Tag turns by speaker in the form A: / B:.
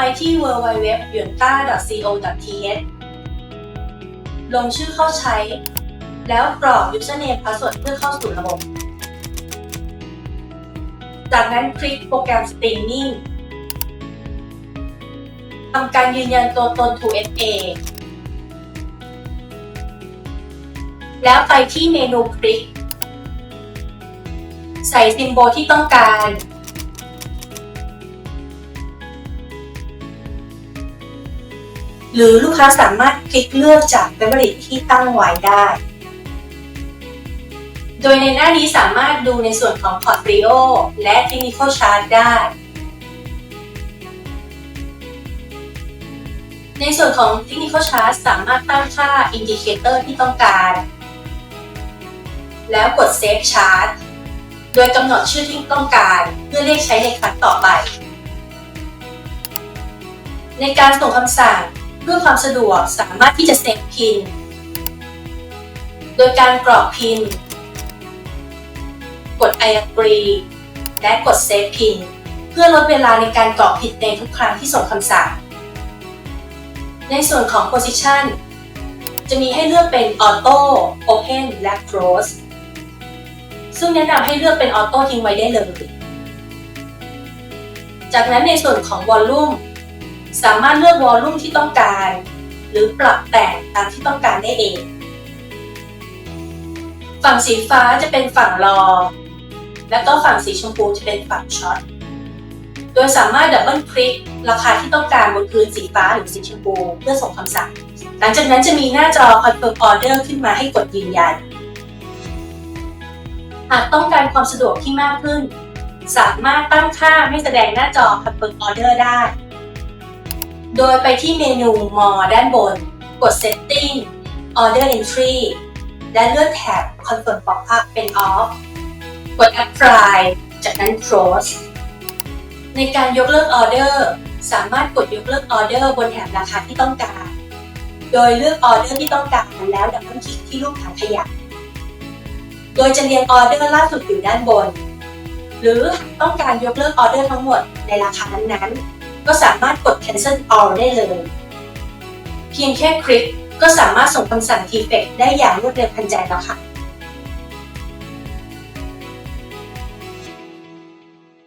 A: ไปที่ www.yunta.co.th ลงชื่อเข้าใช้ แล้วกรอก username password เพื่อเข้าสู่ระบบ จากนั้นคลิกโปรแกรม Streaming ทำการยืนยันตัวตน 2FA แล้วไปที่เมนูคลิก ใส่ซิมโบลที่ต้องการ หรือลูกค้าสามารถคลิกเลือกจาก Favorite ที่ตั้งไว้ได้ โดยในหน้านี้สามารถดูในส่วนของ Portfolio และ Technical Chart ได้ ในส่วนของ Technical Chart สามารถตั้งค่า Indicator ที่ต้องการ แล้วกด Save Chart โดยกำหนดชื่อที่ต้องการเพื่อเรียกใช้ในครั้งต่อไป ในการส่งคำสั่ง พื่อความสะดวกสามารถที่จะเซฟพิน โดยการกรอกพิน กด I agree และกด Save PIN เพื่อลดเวลาในการกรอกผิดในทุกครั้งที่ส่งคำสั่ง ในส่วนของ Position จะมีให้เลือกเป็น Auto Open และ Close ซึ่งแนะนำให้เลือกเป็น Auto ทิ้งไว้ได้เลย จากนั้นในส่วนของ Volume สามารถเลือก Volume ที่ต้องการ หรือปรับแต่งตามที่ต้องการได้เอง ฝั่งสีฟ้าจะเป็นฝั่งรอ แล้วก็ฝั่งสีชมพูจะเป็นฝั่งช็อต โดยสามารถดับเบิลคลิกราคาที่ต้องการบนพื้นสีฟ้าหรือสีชมพูเพื่อส่งคำสั่ง หลังจากนั้นจะมีหน้าจอ Confirm Order ขึ้นมาให้กดยืนยัน หากต้องการความสะดวกที่มากขึ้น สามารถตั้งค่าให้แสดงหน้าจอ Confirm Order ได้ โดยไปที่เมนู More ด้านบน กด Setting Order Entry และเลือกแถบ Confirm Pop-up เป็น Off กด Apply จากนั้น Close ในการยกเลิกออเดอร์ สามารถกดยกเลิกออเดอร์บนแถบราคาที่ต้องการ โดยเลือกออเดอร์ที่ต้องการแล้วดับเบิลคลิกที่รูปถังขยะ โดยจะเรียงออเดอร์ล่าสุดอยู่ด้านบน หรือต้องการยกเลิกออเดอร์ทั้งหมดในราคานั้นๆ ก็สามารถกด cancel all ได้เลย เพียงแค่คลิกก็สามารถส่งคำสั่ง t f e c ได้อย่างรวดเร็วทันใจแล้วค่ะ